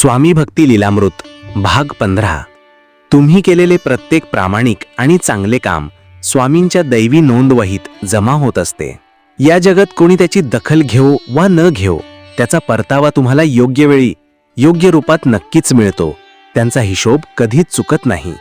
स्वामी भक्ती लीलामृत भाग पंधरा. तुम्ही केलेले प्रत्येक प्रामाणिक आणि चांगले काम स्वामींच्या दैवी नोंदवहीत जमा होत असते. या जगात कोणी त्याची दखल घेऊ वा न घेऊ त्याचा परतावा तुम्हाला योग्य वेळी योग्य रूपात नक्कीच मिळतो. त्यांचा हिशोब कधीच चुकत नाही.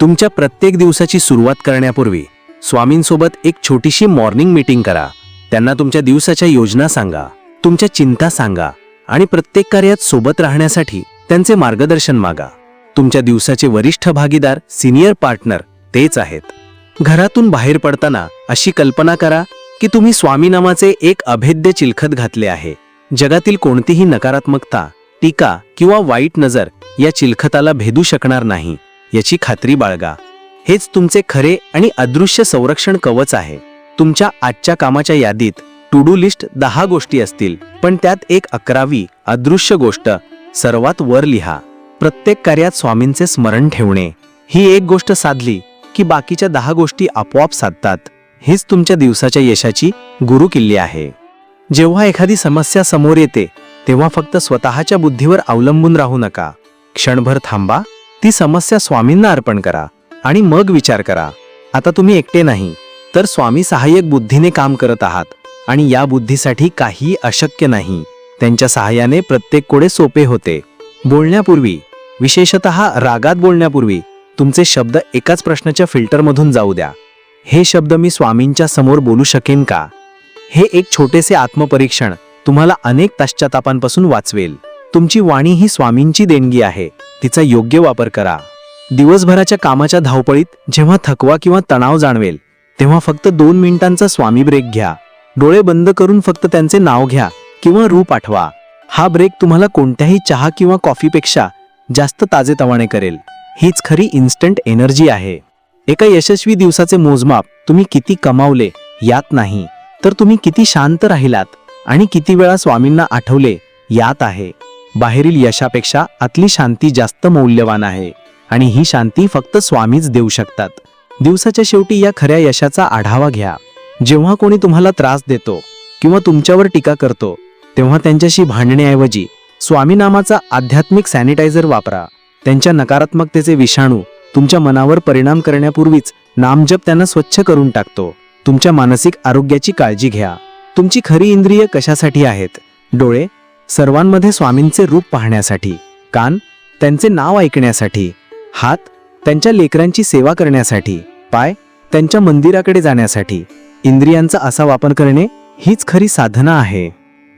तुमच्या प्रत्येक दिवसाची सुरुवात करण्यापूर्वी स्वामींसोबत एक छोटीशी मॉर्निंग मीटिंग करा. त्यांना तुमच्या दिवसाच्या योजना सांगा. तुमच्या चिंता सांगा. आणि प्रत्येक कार्यात सोबत राहण्यासाठी त्यांचे मार्गदर्शन मागा. तुमच्या दिवसाचे वरिष्ठ भागीदार सिनियर पार्टनर तेच आहेत. घरातून बाहेर पडताना अशी कल्पना करा की तुम्ही स्वामी नामाचे एक अभेद्य चिलखत घातले आहे. जगातील कोणतीही नकारात्मकता टीका किंवा वाईट नजर या चिलखताला भेदू शकणार नाही. याची खात्री बाळगा. हेच तुमचे खरे आणि अदृश्य संरक्षण कवच आहे. तुमच्या आजच्या कामाच्या यादीत टू डू लिस्ट दहा गोष्टी असतील पण त्यात एक अकरावी अदृश्य गोष्ट. सर्वात वर लिहा. प्रत्येक कार्यात स्वामींचे स्मरण ठेवणे. ही एक गोष्ट साधली की बाकीच्या दहा गोष्टी आपोआप साधतात. हीच तुमच्या दिवसाच्या यशाची गुरुकिल्ली आहे. जेव्हा एखादी समस्या समोर येते तेव्हा फक्त स्वतःच्या बुद्धीवर अवलंबून राहू नका. क्षणभर थांबा ती समस्या स्वामींना अर्पण करा आणि मग विचार करा. आता तुम्ही एकटे नाही तर स्वामी सहाय्यक बुद्धीने काम करत आहात. आणि या बुद्धीसाठी काही अशक्य नाही. त्यांच्या सहाय्याने प्रत्येक कोडे सोपे होते. बोलण्यापूर्वी विशेषत रागात बोलण्यापूर्वी तुमचे शब्द एकाच प्रश्नाच्या फिल्टरमधून जाऊ द्या. हे शब्द मी स्वामींच्या समोर बोलू शकेन का? हे एक छोटेसे आत्मपरीक्षण तुम्हाला अनेक पश्चातापांपासून वाचवेल. तुमची वाणी ही स्वामींची देणगी आहे. तिचा योग्य वापर करा. दिवसभराच्या कामाच्या धावपळीत जेव्हा थकवा किंवा तणाव जाणवेल तेव्हा फक्त दोन मिनिटांचा स्वामी ब्रेक घ्या. डोळे बंद करून फक्त त्यांचे नाव घ्या किंवा रूप आठवा हा ब्रेक तुम्हाला कोणत्याही चहा किंवा कॉफीपेक्षा जास्त ताजेतवाने करेल. हीच खरी इन्स्टंट एनर्जी आहे. एका यशस्वी दिवसाचे मोजमाप तुम्ही किती कमावले यात नाही. तर तुम्ही किती शांत राहिलात आणि किती वेळा स्वामींना आठवले यात आहे. बाहेरील यशापेक्षा आतली शांती जास्त मौल्यवान आहे आणि ही शांती फक्त स्वामीच देऊ शकतात. दिवसाच्या शेवटी या खऱ्या यशाचा आढावा घ्या. जेव्हा कोणी तुम्हाला त्रास देतो किंवा तुमच्यावर टीका करतो तेव्हा त्यांच्याशी भांडण्याऐवजी स्वामी नामाचा आध्यात्मिक सॅनिटायझर वापरा. त्यांच्या नकारात्मकतेचे विषाणू तुमच्या मनावर परिणाम करण्यापूर्वीच नामजप त्यांना स्वच्छ करून टाकतो. तुमच्या मानसिक आरोग्याची काळजी घ्या. तुमची खरी इंद्रिय कशासाठी आहेत? डोळे? सर्वांमध्ये स्वामींचे रूप पाहण्यासाठी. कान? त्यांचे नाव ऐकण्यासाठी. हात? त्यांच्या लेकरांची सेवा करण्यासाठी. पाय? त्यांच्या मंदिराकडे जाण्यासाठी. इंद्रियांचा असा वापर करणे हीच खरी साधना आहे.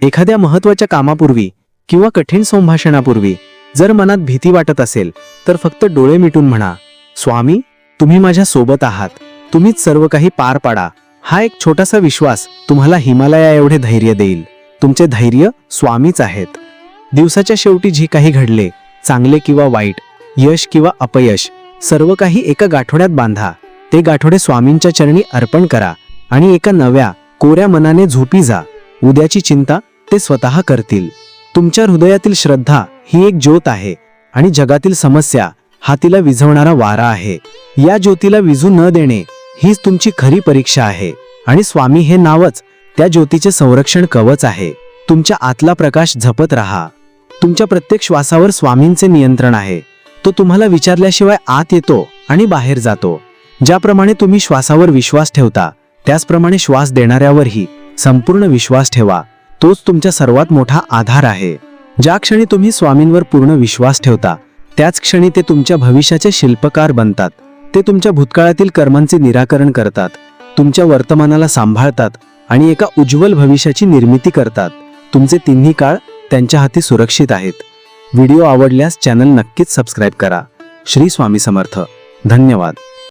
एखाद्या महत्त्वाच्या कामापूर्वी किंवा कठीण संभाषणापूर्वी जर मनात भीती वाटत असेल तर फक्त डोळे मिटून म्हणा स्वामी तुम्ही माझ्या सोबत आहात. तुम्हीच सर्व काही पार पाडा. हा एक छोटासा विश्वास तुम्हाला हिमालया एवढे धैर्य देईल. तुमचे धैर्य स्वामीच आहेत. दिवसाच्या शेवटी जे काही घडले चांगले किंवा वाईट यश किंवा अपयश सर्व काही एका गाठोड्यात बांधा. ते गाठोडे स्वामींच्या चरणी अर्पण करा. आणि एका नव्या कोऱ्या मनाने झोपी जा. उद्याची चिंता ते स्वतः करतील. तुमच्या हृदयातील श्रद्धा ही एक ज्योत आहे आणि जगातील समस्या हा तिला विझवणारा वारा आहे. या ज्योतीला विझू न देणे हीच तुमची खरी परीक्षा आहे आणि स्वामी हे नावच त्या ज्योतीचे संरक्षण कवच आहे. तुमच्या आतला प्रकाश झपत राहा. तुमच्या प्रत्येक श्वासावर स्वामींचे नियंत्रण आहे. तो तुम्हाला विचारल्याशिवाय आत येतो आणि बाहेर जातो. ज्याप्रमाणे तुम्ही श्वासावर विश्वास ठेवता त्याचप्रमाणे श्वास देणाऱ्यावरही संपूर्ण विश्वास ठेवा. तोच तुमचा सर्वात मोठा आधार आहे. ज्या क्षणी तुम्ही स्वामींवर पूर्ण विश्वास ठेवता त्याच क्षणी ते तुमच्या भविष्याचे शिल्पकार बनतात. ते तुमच्या भूतकाळातील कर्मांचे निराकरण करतात. तुमच्या वर्तमानाला सांभाळतात आणि एका उज्ज्वल भविष्याची निर्मिती करतात. तुमचे तिन्ही काळ त्यांच्या हाती सुरक्षित आहेत. व्हिडिओ आवडल्यास चॅनल नक्कीच सबस्क्राईब करा. श्री स्वामी समर्थ. धन्यवाद.